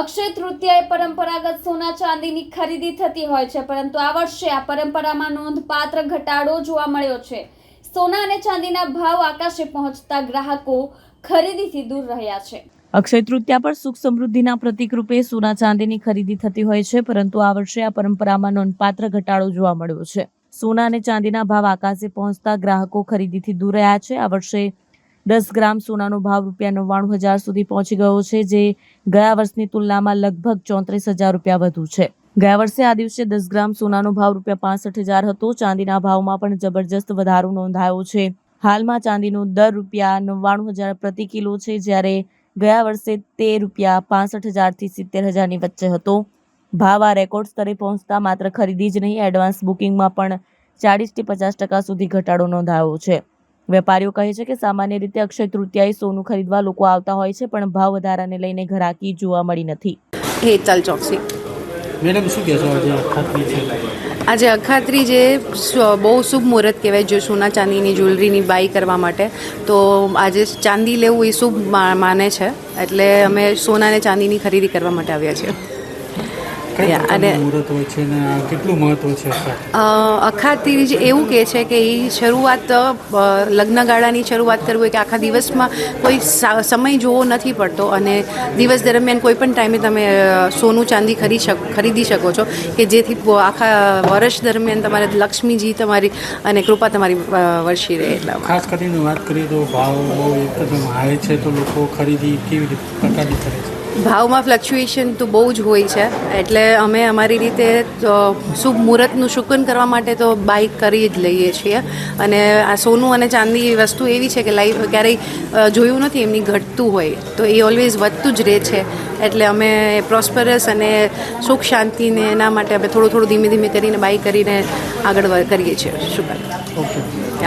અક્ષય તૃતીયાએ પરંપરાગત સોના ચાંદીની ખરીદી થતી હોય છે, પરંતુ આ વર્ષે આ પરંપરામાં નોંધપાત્ર ઘટાડો જોવા મળ્યો છે. સોના અને ચાંદીના ભાવ આકાશે પહોંચતા ગ્રાહકો ખરીદીથી દૂર રહ્યા છે. અક્ષય તૃતીયા પર સુખ સમૃદ્ધિના પ્રતીક રૂપે સોના ચાંદીની ખરીદી થતી હોય છે, પરંતુ આ વર્ષે આ પરંપરામાં નોંધપાત્ર ઘટાડો જોવા મળ્યો છે. સોના અને ચાંદીના ભાવ આકાશે પહોંચતા ગ્રાહકો ખરીદીથી દૂર રહ્યા છે. આ વર્ષે દસ ગ્રામ સોનાનો ભાવ રૂપિયા નવ્વાણું હજાર સુધી પહોંચી ગયો છે, જે ગયા વર્ષની તુલનામાં લગભગ ચોત્રીસ હજાર રૂપિયા વધુ છે. ગયા વર્ષે આ દિવસે દસ ગ્રામ સોનાનો ભાવ રૂપિયા પાસઠ હજાર હતો. ચાંદીના ભાવમાં પણ જબરજસ્ત વધારો નોંધાયો છે. હાલમાં ચાંદીનો દર રૂપિયા નવ્વાણું હજાર પ્રતિ કિલો છે, જ્યારે ગયા વર્ષે તે રૂપિયા પાસઠ હજારથી સિત્તેર હજારની વચ્ચે હતો. ભાવ આ રેકોર્ડ સ્તરે પહોંચતા માત્ર ખરીદી જ નહીં, એડવાન્સ બુકિંગમાં પણ ચાળીસથી પચાસ ટકા સુધી ઘટાડો નોંધાયો છે. વેપારીઓ કહે છે કે સામાન્ય રીતે અક્ષય તૃતીયાએ સોનું ખરીદવા લોકો આવતા હોય છે પણ ભાવ વધારાને લઈને ઘરાકી જોવા મળી નથી. હેતલ ચોકસી. મેડમ શું કહેશો આજે ખાતરી છે? આજે અખાત્રી જે બહુ શુભ મુહૂર્ત કહેવાય જો સોના ચાંદીની જ્વેલરીની બાય કરવા માટે. તો આજે ચાંદી લેવું એ શુભ મા- માને છે. એટલે અમે સોના અને ચાંદીની ખરીદી કરવા માટે આવ્યા છીએ. કઈ અને- મુહૂર્ત હોય છે અને કેટલું મહત્વ છે આખા જ એવું કહે છે કે એ શરૂઆત લગ્નગાળાની શરૂઆત કરવી હોય કે આખા દિવસમાં કોઈ સમય જોવો નથી પડતો અને દિવસ દરમિયાન કોઈ પણ ટાઈમે તમે સોનું ચાંદી ખરીદ શકો ખરીદી શકો છો કે જેથી આખા વર્ષ દરમિયાન તમારે લક્ષ્મીજી તમારી અને કૃપા તમારી વર્ષી રહે એટલા ખાસ કરીને વાત કરીએ તો ભાવ બહુ એકદમ હાઈ છે તો લોકો ખરીદી કેવી રીતે પ્રકારની કરે છે ભાવમાં ફ્લક્ચ્યુએશન તો બહુ જ હોય છે. એટલે અમે અમારી રીતે શુભ મુહૂર્તનું શુકન કરવા માટે તો બાઇક કરી જ લઈએ છીએ. અને આ સોનું અને ચાંદી વસ્તુ એવી છે કે લાઈફ ક્યારેય જોયું નથી એમની ઘટતું હોય. તો એ ઓલવેઝ વધતું જ રહે છે. એટલે અમે પ્રોસ્પરસ અને સુખ શાંતિને એના માટે અમે થોડું થોડું ધીમે ધીમે કરીને બાય કરીને આગળ કરીએ છીએ. શુકન ઓકે